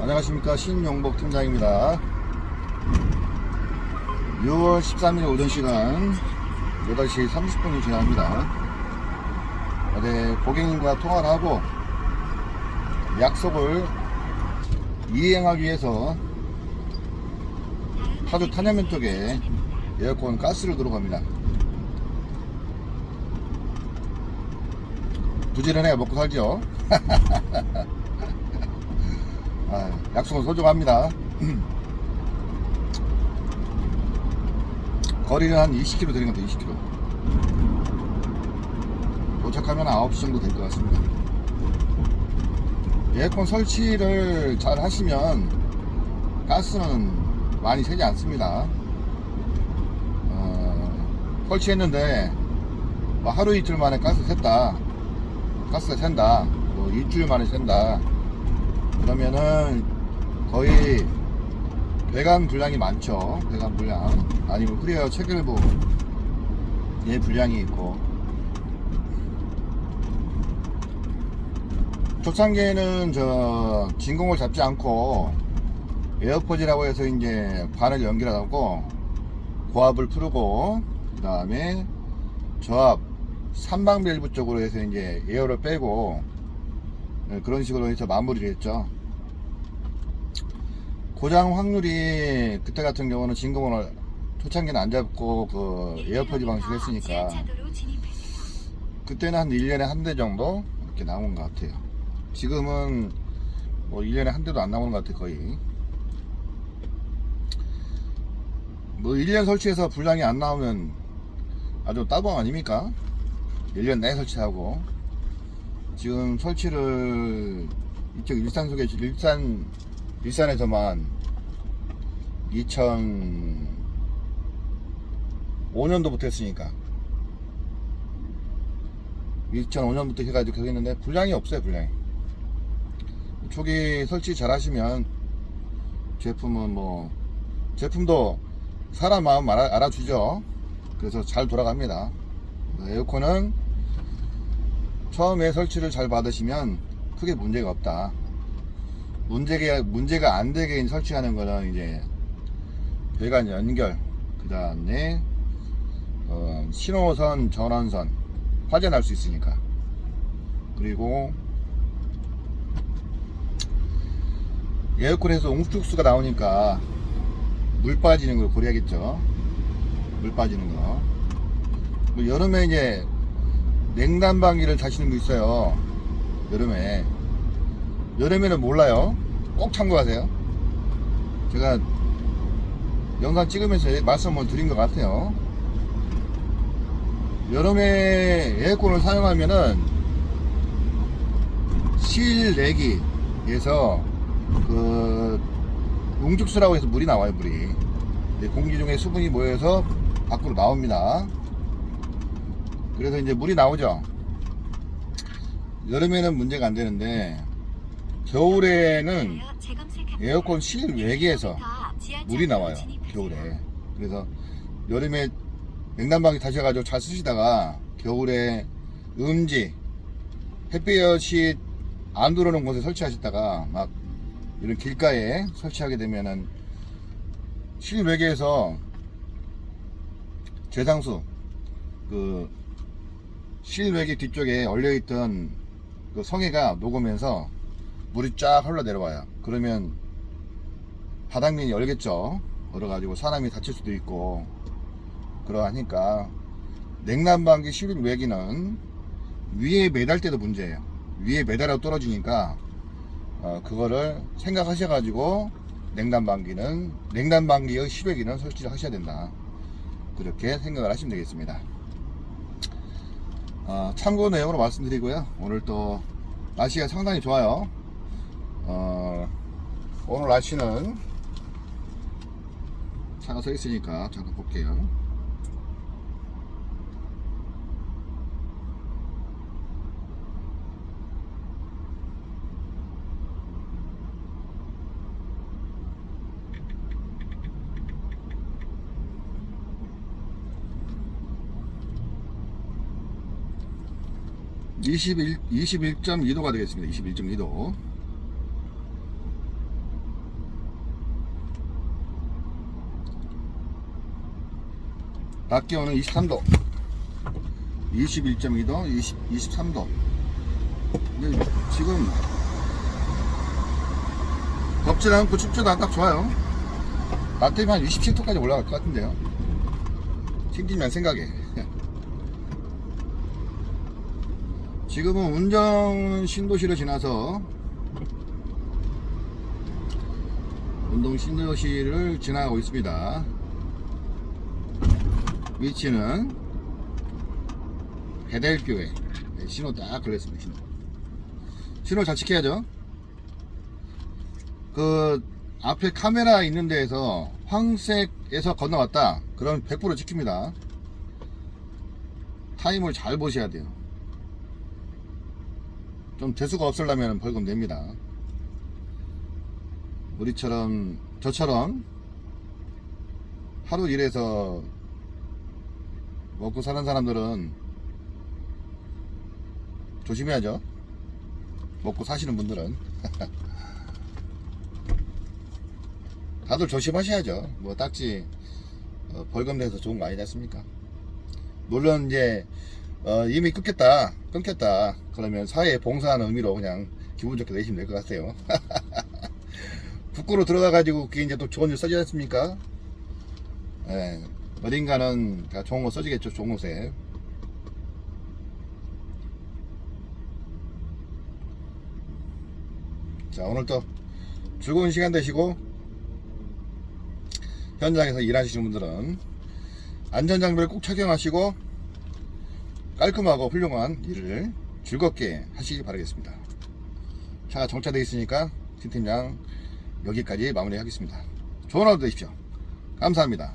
안녕하십니까. 신용복 팀장입니다. 6월 13일 오전 시간 8시 30분이 지납니다. 어제 고객님과 통화를 하고 약속을 이행하기 위해서 파주 탄현면 쪽에 에어컨 가스를 들어갑니다. 부지런해 먹고 살죠 아, 약속은 소중합니다. 거리는 한 20km 되는 것 같아요, 20km. 도착하면 9시 정도 될 것 같습니다. 에어컨 설치를 잘 하시면 가스는 많이 새지 않습니다. 어, 설치했는데 뭐 하루 이틀 만에 가스 샜다. 가스가 샌다. 뭐 일주일 만에 샌다. 그러면은 거의 배관 분량이 많죠. 배관 분량. 아니면 프리어 체결부 예 분량이 있고. 초창기에는 저 진공을 잡지 않고 에어포지라고 해서 이제 관을 연결하고 고압을 풀고 그 다음에 저압 삼방 밸브 쪽으로 해서 이제 에어를 빼고 네, 그런 식으로 해서 마무리를 했죠. 고장 확률이 그때 같은 경우는 진공을 초창기는 안 잡고 그 에어포지 방식을 했으니까 그때는 한 1년에 한 대 정도 이렇게 나온 것 같아요. 지금은 뭐 1년에 한 대도 안 나오는 것 같아요, 거의. 뭐 1년 설치해서 분량이 안 나오면 아주 따봉 아닙니까? 1년 내에 설치하고 지금 설치를 이쪽 일산 속에 일산 일산에서만 2005년도부터 했으니까. 2005년부터 해가지고 했는데 분량이 없어요 분량이. 초기 설치 잘 하시면 제품은 뭐 제품도 사람 마음 알아, 알아주죠. 그래서 잘 돌아갑니다. 에어컨은 처음에 설치를 잘 받으시면 크게 문제가 없다. 문제가, 문제가 안 되게 설치하는 거는 이제 배관 연결, 그 다음에 어, 신호선, 전원선, 화재 날 수 있으니까. 그리고 에어컨에서 옹축수가 나오니까 물 빠지는 걸 고려하겠죠. 물 빠지는 거. 뭐 여름에 이제 냉난방기를 다시는 거 있어요. 여름에. 여름에는 몰라요. 꼭 참고하세요. 제가 영상 찍으면서 말씀을 드린 것 같아요. 여름에 에어컨을 사용하면은 실내기에서 그 웅죽수라고 해서 물이 나와요, 물이. 공기 중에 수분이 모여서 밖으로 나옵니다. 그래서 이제 물이 나오죠. 여름에는 문제가 안 되는데 겨울에는 에어컨 실외기에서 물이 나와요. 겨울에. 그래서 여름에 냉난방기 다셔가지고 잘 쓰시다가 겨울에 음지 햇빛이 안 들어오는 곳에 설치하셨다가 막 이런 길가에 설치하게 되면은 실외기에서 재상수 그 실외기 뒤쪽에 얼려있던 그 성에가 녹으면서 물이 쫙 흘러 내려와요. 그러면 바닥면이 열겠죠. 얼어가지고 사람이 다칠 수도 있고 그러하니까 냉난방기 실외기는 위에 매달 때도 문제예요. 위에 매달아 떨어지니까 어, 그거를 생각하셔가지고 냉난방기는 냉난방기의 실외기는 설치를 하셔야 된다. 그렇게 생각을 하시면 되겠습니다. 어, 참고 내용으로 말씀드리고요. 오늘 또 날씨가 상당히 좋아요. 어, 오늘 날씨는 차가 서 있으니까 잠깐 볼게요. (21, 21.2도가 되겠습니다) (21.2도) 낮 기온은 23도. 21.2도 20, 23도. 근데 지금 덥진 않고 춥지도 않고 딱 좋아요. 낮 되면 한 27도까지 올라갈 것 같은데요. 팀팀만 생각에. 지금은 운정 신도시를 지나서 운동 신도시를 지나가고 있습니다. 위치는 배달교회 네, 신호 딱 걸렸습니다. 신호. 신호 잘 지켜야죠. 그 앞에 카메라 있는 데에서 황색에서 건너왔다. 그럼 100% 지킵니다. 타임을 잘 보셔야 돼요. 좀 대수가 없으려면 벌금 냅니다. 우리처럼 저처럼 하루 일해서 먹고 사는 사람들은 조심해야죠. 먹고 사시는 분들은 다들 조심하셔야죠. 뭐 딱지 어, 벌금 내서 좋은 거 아니지 않습니까? 물론 이제 어, 이미 끊겠다, 끊겠다. 그러면 사회에 봉사하는 의미로 그냥 기분 좋게 내시면 될 것 같아요. 북구로 들어가가지고 그게 이제 또 좋은 일 써지 않습니까? 예, 어딘가는 다 좋은 거 써지겠죠, 좋은 곳에. 자, 오늘도 즐거운 시간 되시고, 현장에서 일하시는 분들은 안전장비를 꼭 착용하시고, 깔끔하고 훌륭한 일을 즐겁게 하시기 바라겠습니다. 차가 정차되어 있으니까 팀팀장 여기까지 마무리하겠습니다. 좋은 하루 되십시오. 감사합니다.